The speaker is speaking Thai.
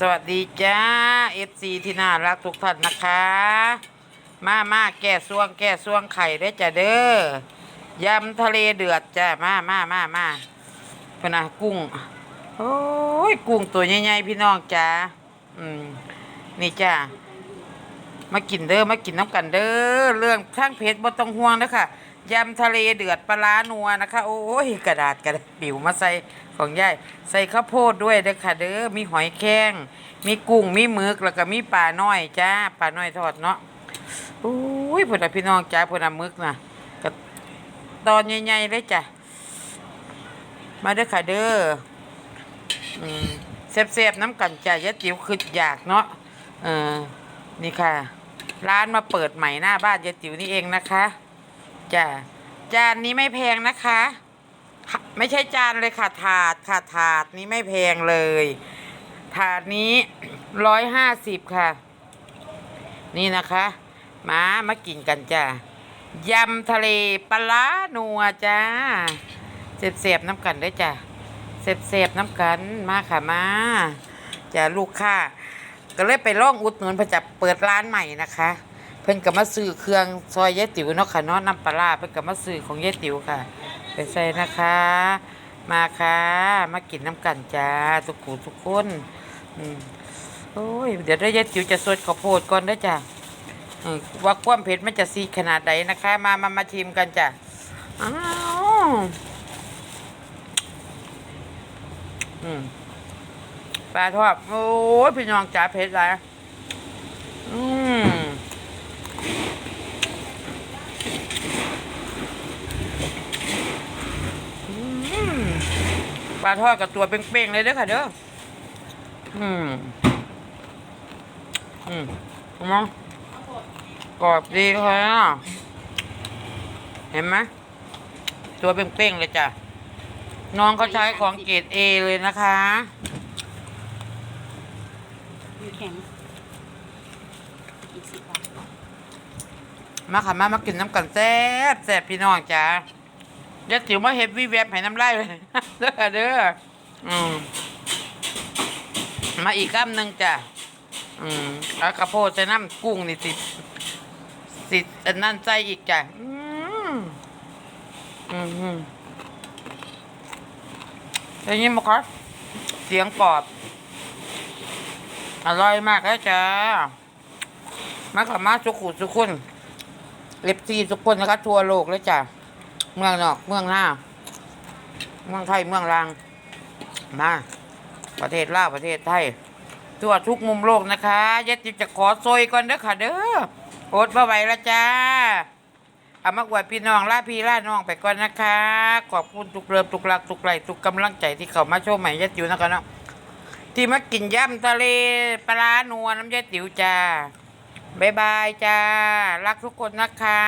สวัสดีจ้าเอฟซีที่น่ารักทุกท่านนะคะ มามาแก่ซวงแก่ซวงไข่ได้จ้ะเด้อยำทะเลเดือดจ้ามามามามาพนนะกุ้งโอ้ยกุ้งตัวใหญ่ๆพี่น้องจ้าอืมนี่จ้ามากินเด้อมากินน้ำกันเด้อเรื่องทั้งเพชรบ่ต้องห่วงนะคะ ยำทะเลเดือดปลาร้านัวนะคะ โอ้ยกระดาษกระดาษปิวมาใส่ของยายใส่ข้าวโพดด้วยเด้อค่ะเด้อมีหอยแครงมีกุ้งมีหมึกแล้วก็มีปลาน้อยจ้าปลาน้อยทอดเนาะโอ้ยพุ่นพี่น้องจ้าพุ่นน่ะหมึกนะก็ตอนใหญ่ๆเลยจ้ะมาเด้อค่ะเด้ออืมแซ่บๆน้ำกันจ้ะยะติ๋วคืออยากเนาะเออนี่ค่ะ ร้านมาเปิดใหม่หน้าบ้านยายติ๋วนี่เองนะคะ จ้ะจานนี้ไม่แพงนะคะ ไม่ใช่จานเลยค่ะถาดค่ะถาดนี้ไม่แพงเลย ถาดนี้ร้อยห้าสิบค่ะ นี่นะคะมามากินกันจ้ะยำทะเลปลานัวจ้าเสียบๆน้ำกันด้วยจ้ะเสียบๆน้ำกันมาค่ะมาจ้ะลูกค้าก็เลยไปล่องอุดหนุนเพื่อจะเปิดร้านใหม่นะคะ เพิ่นก็มาซื้อเครื่องซอยยายติ๋วเนาะค่ะเนาะน้ำปลาเพิ่นก็มาซื้อของยายติ๋วค่ะไปใส่นะคะ มาค่ะ มากินน้ำกันจ้าทุกผู้ทุกคนอโอ้ยเดี๋ยวได้ยายติ๋วจะสดข้าวโพดก่อนเด้จ้ะว่าความเผ็ดมันจะซีขนาดไหนนะคะ มามามาชิมกันจ้ะอ้าวอืมปลาทอดโอ้ยพี่น้องจ๋าเผ็ดไรอืม ปลาทอดกับตัวเป้งๆเลยเด้อค่ะเด้อ อืม อืมเห็นไหมกรอบดีค่ะเห็นไหมตัวเป้งๆเลยจ้ะ น้องเขาใช้ของเกรดเอเลยนะคะมีแข็งอีกสิบบาทมาค่ะมามากินน้ำกันแซ่บแซ่บพี่น้องจ้า เดี๋ยวติ๋วมาเฮ็ดวีแวบให้น้ำลายเลยเด้อเด้ออืมมาอีกคำหนึ่งจ้ะอืมเอาข้าวโพดใส่น้ำกุ้งนี่สิสิอันนั่นใส่อีกจ้ะอืมอืมอืมได้ยินไหมครับเสียงกรอบ อร่อยมากเลยจ้ามาค่ะมาสุขุสุขุนเล็บซีทุกคนนะคะทั่วโลกเลยจ้ะ เมืองนอก เมืองหน้า เมืองไทย เมืองลาง มา ประเทศลาวประเทศไทย ทั่วทุกมุมโลกนะคะยะติจะขอซอยก่อนเด้อค่ะ เด้ออดมาไหวละจ้าเอามากวดพี่น้องล่าพี่ล่าน้องไปก่อนนะคะ ขอบคุณทุกเริมทุกรักทุกไหลทุกกำลังใจที่เขามาโชว์ใหม่ยะติวนะคะเนาะที่มากินย่ำทะเลปลานัวน้ำยะติ๋วจ้าบ๊ายบายจ้า รักทุกคนนะคะ